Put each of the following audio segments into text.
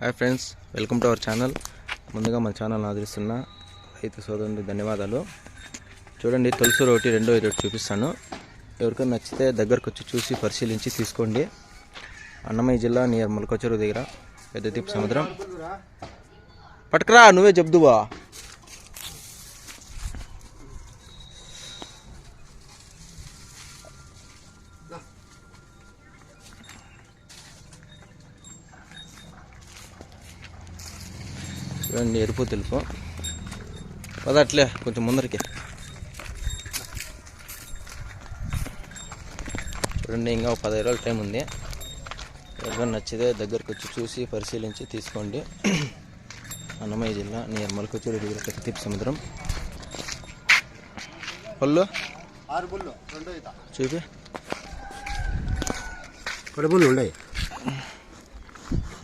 Hi friends welcome to our channel. ముందుగా మన channel ఆదరిస్తున్న రైతు సోదరుని ధన్యవాదాలు. చూడండి తులసి ఒకటి రెండో ఇరవై చూపిస్తాను. ఎవరికైనా నచ్చితే దగ్గరకు వచ్చి చూసి పరిశీలించి తీసుకోండి. అన్నమయ్య జిల్లా నియర్ మొలకొచ్చరు దగ్గర పెద్ద సముద్రం. పట్టుకురా నువ్వే చెబుదువా? చూడండి ఎరుపు తెలుపు. పద అట్లే కొంచెం ముందరికి. చూడండి ఇంకా ఒక పదహైదు రోజుల టైం ఉంది. ఎవరికైనా నచ్చితే దగ్గరకు వచ్చి చూసి పరిశీలించి తీసుకోండి. అన్నమయ్య జిల్లా నియర్ మలకొచ్చూరు దగ్గర కత్తితిప్పి సముద్రం. పళ్ళు? ఆరు బుల్లు రెండో ఈత. చూపి. ఉన్నాయి.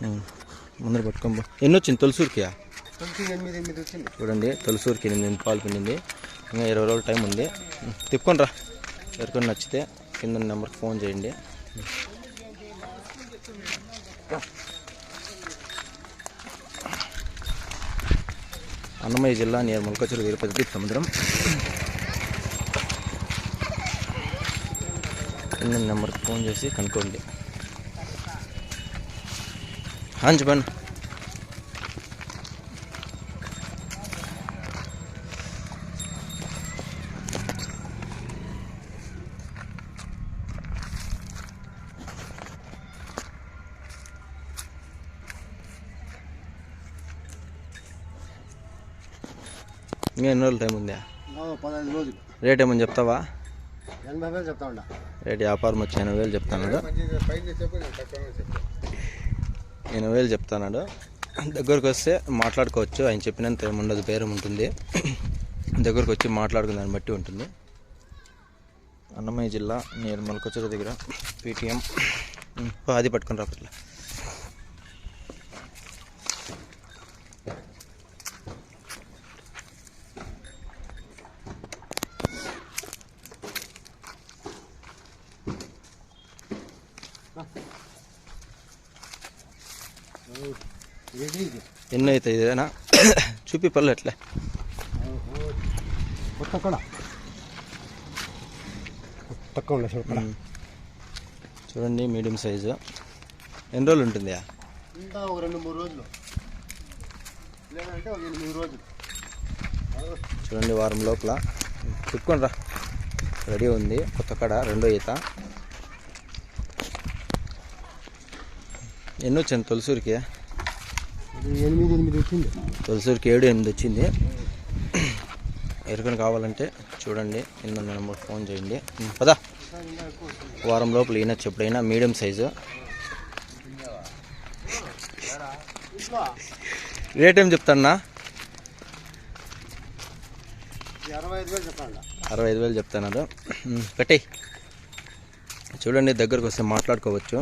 ఉం. ముందర పట్టుకోబో ఎన్ని వచ్చింది? తొలసూరుకియా? చూడండి తొలసూరుకి ఎనిమిది పాలు పిండింది. ఇంకా ఇరవై రోజుల టైం ఉంది. తిప్పుకొని రా ఎవరికొని నచ్చితే కింద నెంబర్కి ఫోన్ చేయండి. అన్నమయ్య జిల్లా నియర్ ములకచూరు వీరపతి సముద్రం. కింద నెంబర్కి ఫోన్ చేసి కనుక్కోండి. हाँ जी ఇంకా ఎన్ని రోజులు టైం ఉందా పదహైదు రోజులు. రేట్ ఏమని చెప్తావా? ఎనభై వేలు చెప్తా ఉండ. రేట్ వ్యాపారం వచ్చి ఎనభై వేలు చెప్తాను ఎనభై వేలు చెప్తాడు దగ్గరకు వస్తే మాట్లాడుకోవచ్చు. ఆయన చెప్పినంత ఏమి ఉండదు బేరం ఉంటుంది. దగ్గరకు వచ్చి మాట్లాడుకునే దాన్ని బట్టి ఉంటుంది. అన్నమయ్య జిల్లా నేను మలకొచ్చర దగ్గర పేటిఎం అది పట్టుకుని రా. ఎన్ని అవుతాయి ఇదేనా? చూపి పళ్ళు ఎట్లే కొత్త కూడా కొత్త ఉండే చూడ చూడండి మీడియం సైజు. ఎన్ని రోజులు ఉంటుంది ఇంకా ఒక రెండు మూడు రోజులు. లేదంటే ఒక ఎనిమిది రోజులు. చూడండి వారం లోపల. తిప్పుకొని రా. రెడీ ఉంది. కొత్త కడ రెండో ఈత. ఎన్ని వచ్చింది తొలసూరికి? ఎనిమిది ఎనిమిది వచ్చింది. తొలసూరికి ఏడు ఎనిమిది వచ్చింది. ఎరుకని కావాలంటే చూడండి కింద నెంబర్ ఫోన్ చేయండి. పదా. వారం లోపల ఈనొచ్చు ఎప్పుడైనా మీడియం సైజు. రేట్ ఏం చెప్తాన్నా? అరవై ఐదు వేలు చెప్తా ఉండ అరవై ఐదు వేలు చెప్తున్నారు కట్టే చూడండి దగ్గరకు వస్తే మాట్లాడుకోవచ్చు.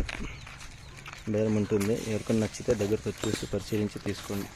బేరం ఉంటుంది. ఎవరికైనా నచ్చితే దగ్గరకు వచ్చి చూసి పరిశీలించి తీసుకోండి.